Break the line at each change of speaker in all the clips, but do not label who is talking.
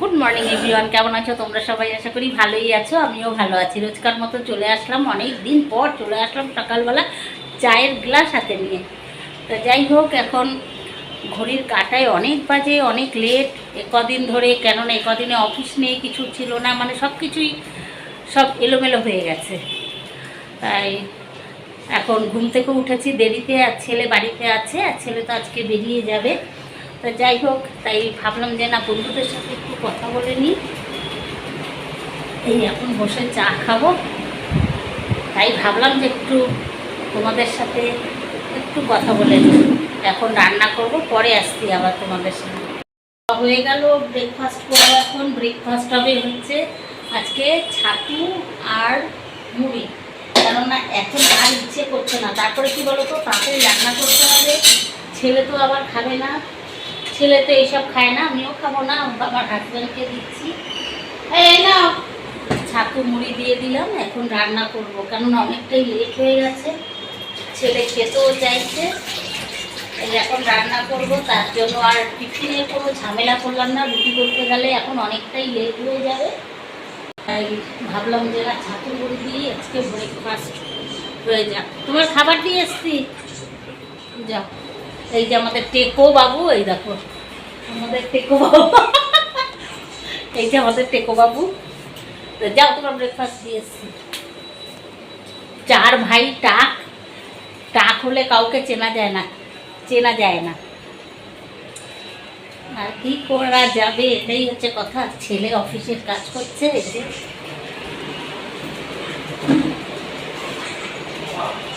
Good morning everyone কেমন আছো? তোমরা সবাই আশা করি ভালোই আছো। আমিও ভালো আছি। রোজকার মতো চলে আসলাম। অনেক দিন পর চলে আসলাম সকালবেলা চায়ের গ্লাস হাতে নিয়ে। তো যাই হোক, এখন ঘড়ির কাটায় অনেক বাজে, অনেক লেট কদিন ধরে, কেননা কদিনে অফিস নেই, কিছু ছিল না মানে সব কিছুই সব এলোমেলো হয়ে গেছে। তাই এখন ঘুম থেকে উঠেছি, দেরিতে আর ছেলে বাড়িতে আছে, আর ছেলে তো আজকে বেরিয়ে যাবে। তো যাই হোক, তাই ভাবলাম যে না, বন্ধুদের সাথে একটু কথা বলে নিই। এই এখন বসে চা খাব। তাই ভাবলাম যে একটু তোমাদের সাথে একটু কথা বলে এখন রান্না করব, পরে আসছি আবার তোমাদের সাথে। হয়ে গেল ব্রেকফাস্ট করব এখন। ব্রেকফাস্ট হবে হচ্ছে আজকে ছাতু আর মুড়ি। কেননা এখন আর ইচ্ছে করছে না। তারপরে কি বলো তো রান্না করতে হবে। ছেলে তো আবার খাবে না। ছেলে তো এইসব খায় না, আমিও খাব না, আমার হাজব্যান্ডকে দিচ্ছি। এই না ছাতু মুড়ি দিয়ে দিলাম, এখন রান্না করব, কেননা অনেকটাই লেট হয়ে গেছে। ছেলে খেতেও চাইছে। এখন রান্না করব, তার জন্য আর টিফিনের কোনো ঝামেলা করলাম না, রুটি করতে গেলে এখন অনেকটাই লেট হয়ে যাবে। তাই ভাবলাম যে না, ছাতু মুড়ি দিয়ে আজকে ব্রেকফাস্ট হয়ে যাক। তোমার খাবার দিয়ে এসছি। যাও। এই যে আমাদের টেকো বাবু, এই দেখো, আমাদের টেকো বাবু। এই যে আমাদের টেকো বাবু। যাও, তোমার ব্রেকফাস্ট দিয়ে এসছি চার ভাই টাক। টাক হলে কাউকে চেনা যায় না, চেনা যায় না। আর কি করা যাবে? এটাই হচ্ছে কথা। ছেলে অফিসের কাজ করছে এই যে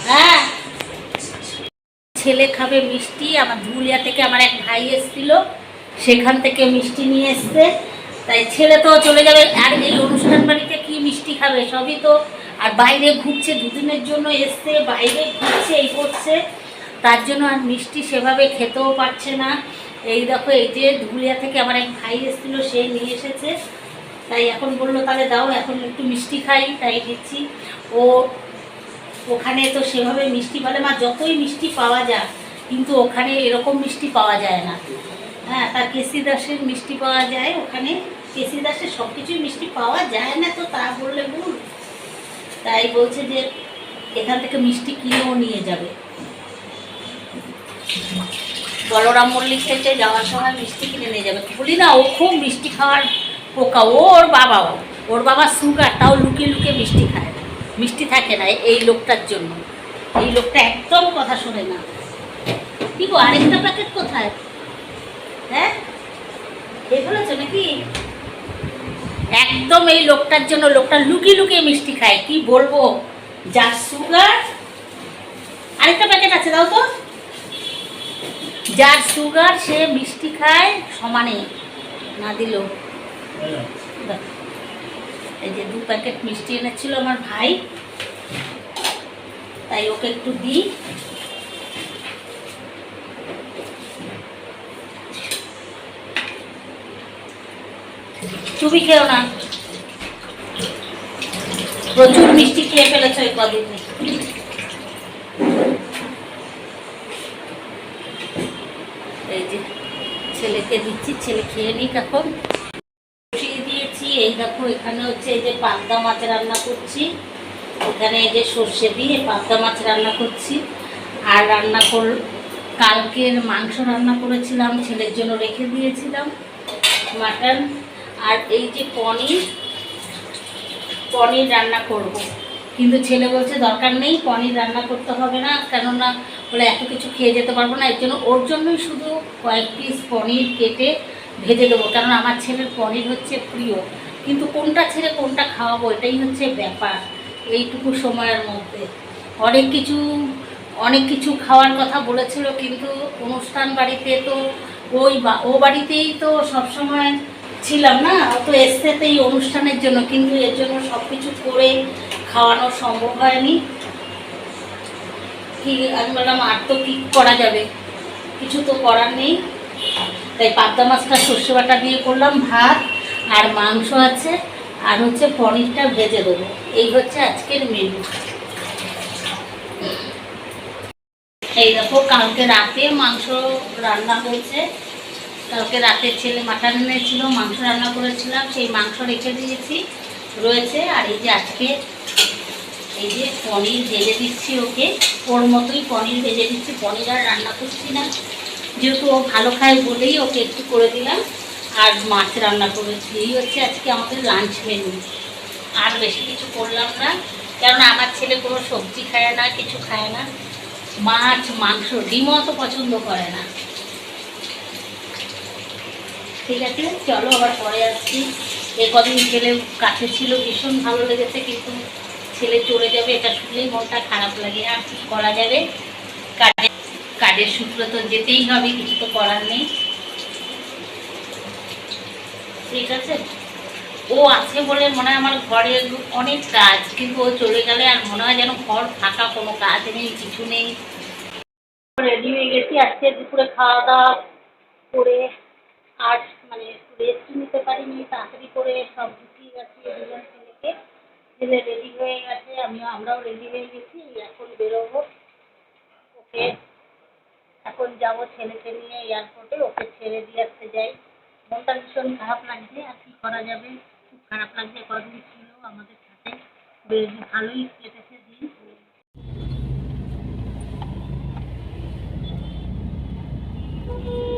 হ্যাঁ ছেলে খাবে মিষ্টি, আমার ধুলিয়া থেকে আমার এক ভাই এসেছিল, সেখান থেকে মিষ্টি নিয়ে এসছে। তাই ছেলে তো চলে যাবে, আর এই অনুষ্ঠান বাড়িতে কি মিষ্টি খাবে? সবই তো আর বাইরে ঘুরছে, দুদিনের জন্য এসছে, বাইরে ঘুরছে, এই করছে। তার জন্য আর মিষ্টি সেভাবে খেতেও পারছে না। এই দেখো, এই যে ধুলিয়া থেকে আমার এক ভাই এসেছিল, সে নিয়ে এসেছে। তাই এখন বলল, তাহলে দাও, এখন একটু মিষ্টি খাই। তাই দিচ্ছি। ও ওখানে তো সেভাবে মিষ্টি বলে মা, যতই মিষ্টি পাওয়া যায় কিন্তু ওখানে এরকম মিষ্টি পাওয়া যায় না। হ্যাঁ তার কেসি দাসের মিষ্টি পাওয়া যায় ওখানে। কেসি দাসের সব কিছুই মিষ্টি পাওয়া যায় না তো, তা বললে ভুল। তাই বলছে যে, এখান থেকে মিষ্টি কিনেও নিয়ে যাবে। বলরাম মল্লিক থেকে যাওয়ার সময় মিষ্টি কিনে নিয়ে যাবে। বলি না, ও খুব মিষ্টি খাওয়ার পোকা। ওর বাবাও, ওর বাবা সুগার, তাও লুকিয়ে লুকিয়ে মিষ্টি খায় মিষ্টি থাকে না এই লোকটার জন্য। এই লোকটা একদম কথা শোনে না। কি গো, আরেকটা প্যাকেট কোথায়? হ্যাঁ? নাকি? একদম এই লোকটার জন্য, লোকটা লুকিয়ে লুকিয়ে মিষ্টি খায়। কি বলব? যার সুগার আরেকটা প্যাকেট আছে, দাও তো। যার সুগার সে মিষ্টি খায় সমানে, না দিল এই যে দু প্যাকেট মিষ্টি এনেছিল আমার ভাই, তাই ওকে একটু দিই। তুমি খেও না। প্রচুর মিষ্টি খেয়ে ফেলেছ ওই কদিনে। এই যে ছেলেকে দিচ্ছি, ছেলে খেয়ে নিক এখন। এই দেখো, এখানে হচ্ছে এই যে পাবদা মাছ রান্না করছি। এখানে এই যে সর্ষে দিয়ে পাবদা মাছ রান্না করছি। আর রান্না কর, কালকের মাংস রান্না করেছিলাম, ছেলের জন্য রেখে দিয়েছিলাম মাটন। আর এই যে পনির পনির রান্না করব। কিন্তু ছেলে বলছে, দরকার নেই, পনির রান্না করতে হবে না, কেননা বলে এত কিছু খেয়ে যেতে পারব না। এর জন্য, ওর জন্যই শুধু কয়েক পিস পনির কেটে ভেজে দেবো। কারণ আমার ছেলের পনির হচ্ছে প্রিয়। কিন্তু কোনটা ছেড়ে কোনটা খাওয়াবো, এটাই হচ্ছে ব্যাপার এইটুকু সময়ের মধ্যে। অনেক কিছু অনেক কিছু খাওয়ার কথা বলেছিল, কিন্তু অনুষ্ঠান বাড়িতে তো ওই বা, ও বাড়িতেই তো সবসময় ছিলাম না তো এসছে তো এই অনুষ্ঠানের জন্য, কিন্তু এর জন্য সব কিছু করে খাওয়ানো সম্ভব হয়নি। কি, আমি বললাম, আর তো কী করা যাবে? কিছু তো করার নেই। তাই পাবদা মাছটা সর্ষে বাটা দিয়ে করলাম, ভাত আর মাংস আছে, আর হচ্ছে পনিরটা ভেজে দেবো। এই হচ্ছে আজকের মেনু এই দেখো, কালকে রাতে মাংস রান্না হয়েছে। কালকে রাতে ছেলে মাটন এনেছিল, মাংস রান্না করেছিলাম, সেই মাংস রেখে দিয়েছি, রয়েছে। আর এই যে আজকে এই যে পনির ভেজে দিচ্ছি ওকে, ওর মতোই পনির ভেজে দিচ্ছি, পনির আর রান্না করছি না। যেহেতু ও ভালো খায় বলেই ওকে একটু করে দিলাম। আর মাছ রান্না করেছি এই হচ্ছে আজকে আমাদের লাঞ্চ মেনু আর বেশি কিছু করলাম না কারণ আমার ছেলে কোনো সবজি খায় না, কিছু খায় না। মাছ, মাংস ডিমও অত পছন্দ করে না। ঠিক আছে, চলো আবার পরে আসছি। এ কদিন ছেলে কাছে ছিল, ভীষণ ভালো লেগেছে, কিন্তু ছেলে চলে যাবে, এটা শুনলেই মনটা খারাপ লাগে। আর কি করা যাবে? কাজের কাজের সূত্রে তো যেতেই হবে, কিছু তো করার নেই। ঠিক আছে? ও আছে বলে মনে হয় আমার ঘরের অনেক কাজ, কিন্তু ও চলে গেলে আর মনে হয় যেন ঘর ফাঁকা, কোনো কাজ নেই, কিছু নেই। রেডি হয়ে গেছি, আজকে দুপুরে খাওয়া দাওয়া করে আর মানে রেস্ট নিতে পারিনি, তাড়াতাড়ি করে সব গুছিয়ে গেছি দুজন ছেলেকে ছেলে রেডি হয়ে গেছে, আমিও আমরাও রেডি হয়ে গেছি, এখন বেরোবো। ওকে। এখন যাব ছেলেকে নিয়ে এয়ারপোর্টে ওকে ছেড়ে দিয়ে আসতে যাই। মনটা ভীষণ খারাপ লাগছে, আর কি করা যাবে? খুব খারাপ লাগছে, কদিন ছিল আমাদের সাথে। বেশ ভালোই কেটেছে দিন। উঠে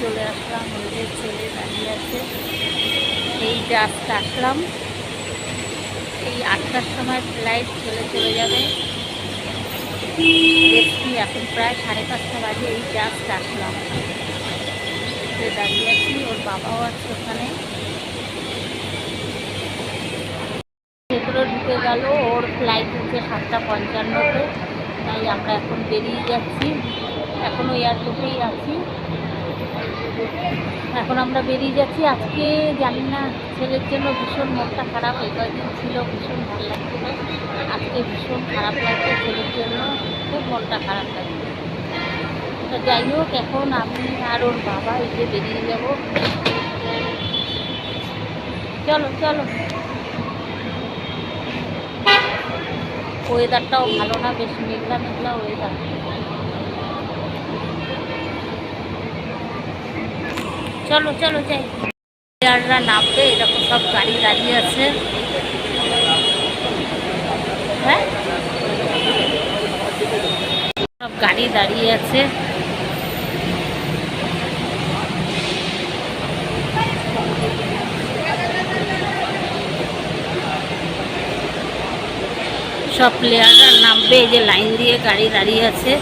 চলে আসলাম ওদের ছেলে দাঁড়িয়ে আছে। এই জাস্ট আসলাম। এই আটটার সময় ফ্লাইট চলে চলে যাবে। দেখছি এখন প্রায় সাড়ে পাঁচটা বাজে, এই জাস্ট আসলাম। দাঁড়িয়ে আছি, ওর বাবাও আছে ওখানে। ঢুকে গেল, ওর ফ্লাইট হচ্ছে সাতটা পঞ্চান্নতে। তাই আমরা এখন বেরিয়ে যাচ্ছি। এখনও এয়ারপোর্টেই আছি। এখন আমরা বেরিয়ে যাচ্ছি। আজকে জানি না, ছেলের জন্য ভীষণ মনটা খারাপ, এই কয়েকদিন ছিল ভীষণ ভালো লাগছিল। আজকে ভীষণ খারাপ লাগছে ছেলের জন্য, খুব মনটা খারাপ লাগছে। তো যাই হোক, এখন আমি আর ওর বাবা এই যে বেরিয়ে যাব। চলো চলো। ওয়েদারটাও ভালো না, বেশ মেঘলা মেঘলা ওয়েদার চলো চলো, যাই। প্লেয়াররা নামবে, এরকম সব গাড়ি দাঁড়িয়ে আছে। হ্যাঁ? সব গাড়ি দাঁড়িয়ে আছে। সব প্লেয়াররা নামবে, এই যে লাইন দিয়ে গাড়ি দাঁড়িয়ে আছে।